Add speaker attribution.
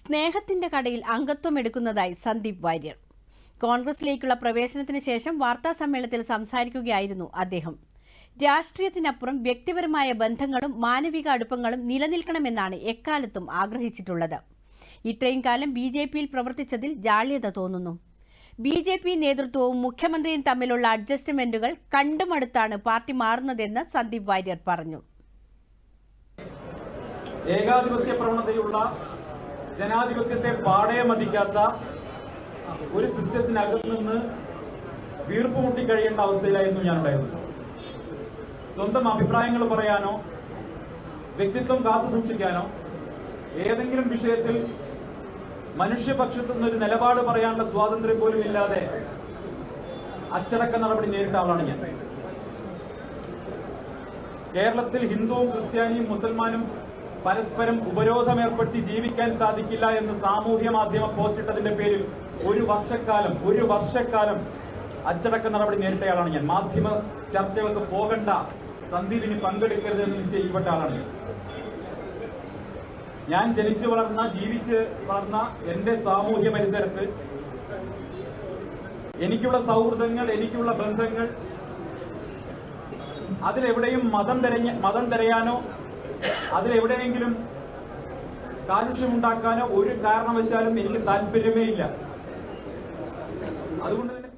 Speaker 1: സ്നേഹത്തിന്റെ കടയിൽ അംഗത്വം എടുക്കുന്നതായി സന്ദീപ് വാര്യർ കോൺഗ്രസിലേക്കുള്ള പ്രവേശനത്തിന് ശേഷം വാർത്താ സമ്മേളനത്തിൽ സംസാരിക്കുകയായിരുന്നു അദ്ദേഹം രാഷ്ട്രീയത്തിനപ്പുറം വ്യക്തിപരമായ ബന്ധങ്ങളും മാനവിക അടുപ്പങ്ങളും നിലനിൽക്കണമെന്നാണ് എക്കാലത്തും ആഗ്രഹിച്ചിട്ടുള്ളത് ഇത്രയും കാലം ബി ജെ പിയിൽ പ്രവർത്തിച്ചതിൽ ജാള്യത തോന്നുന്നു ബി ജെ പി നേതൃത്വവും മുഖ്യമന്ത്രിയും തമ്മിലുള്ള അഡ്ജസ്റ്റ്മെന്റുകൾ കണ്ടുമടുത്താണ് പാർട്ടി മാറുന്നതെന്ന് സന്ദീപ് വാര്യർ പറഞ്ഞു
Speaker 2: ഏകാധിപത്യ പ്രവണതയുള്ള ജനാധിപത്യത്തെ പാടയെ മതിക്കാത്ത ഒരു സിസ്റ്റത്തിനകത്ത് നിന്ന് വീർപ്പ് മുട്ടി കഴിയേണ്ട അവസ്ഥയിലായിരുന്നു ഞാൻ ഉണ്ടായിരുന്നത് സ്വന്തം അഭിപ്രായങ്ങൾ പറയാനോ വ്യക്തിത്വം കാത്തു സൂക്ഷിക്കാനോ ഏതെങ്കിലും വിഷയത്തിൽ മനുഷ്യപക്ഷത്തു നിന്നൊരു നിലപാട് പറയാനുള്ള സ്വാതന്ത്ര്യം പോലും ഇല്ലാതെ അച്ചടക്ക നടപടി നേരിട്ട ആളാണ് ഞാൻ കേരളത്തിൽ ഹിന്ദുവും ക്രിസ്ത്യാനിയും മുസൽമാനും പരസ്പരം ഉപരോധം ഏർപ്പെടുത്തി ജീവിക്കാൻ സാധിക്കില്ല എന്ന് സാമൂഹ്യ മാധ്യമ പോസ്റ്റ് ഇട്ടതിന്റെ പേരിൽ ഒരു വർഷക്കാലം ഒരു വർഷക്കാലം അച്ചടക്ക നടപടി നേരിട്ടയാളാണ് ഞാൻ മാധ്യമ ചർച്ചകൾക്ക് പോകണ്ട ഇനി പങ്കെടുക്കരുത് എന്ന് നിശ്ചയിക്കപ്പെട്ട ആളാണ് ഞാൻ ഞാൻ ജനിച്ചു വളർന്ന ജീവിച്ച് വളർന്ന എൻ്റെ സാമൂഹ്യ പരിസരത്ത് എനിക്കുള്ള സൗഹൃദങ്ങൾ എനിക്കുള്ള ബന്ധങ്ങൾ അതിലെവിടെയും മതം തെരഞ്ഞ മതം തെരയാനോ അതിലെവിടെയെങ്കിലും ഉണ്ടാക്കാനോ ഒരു കാരണവശാലും എനിക്ക് താല്പര്യമേ ഇല്ല അതുകൊണ്ട് തന്നെ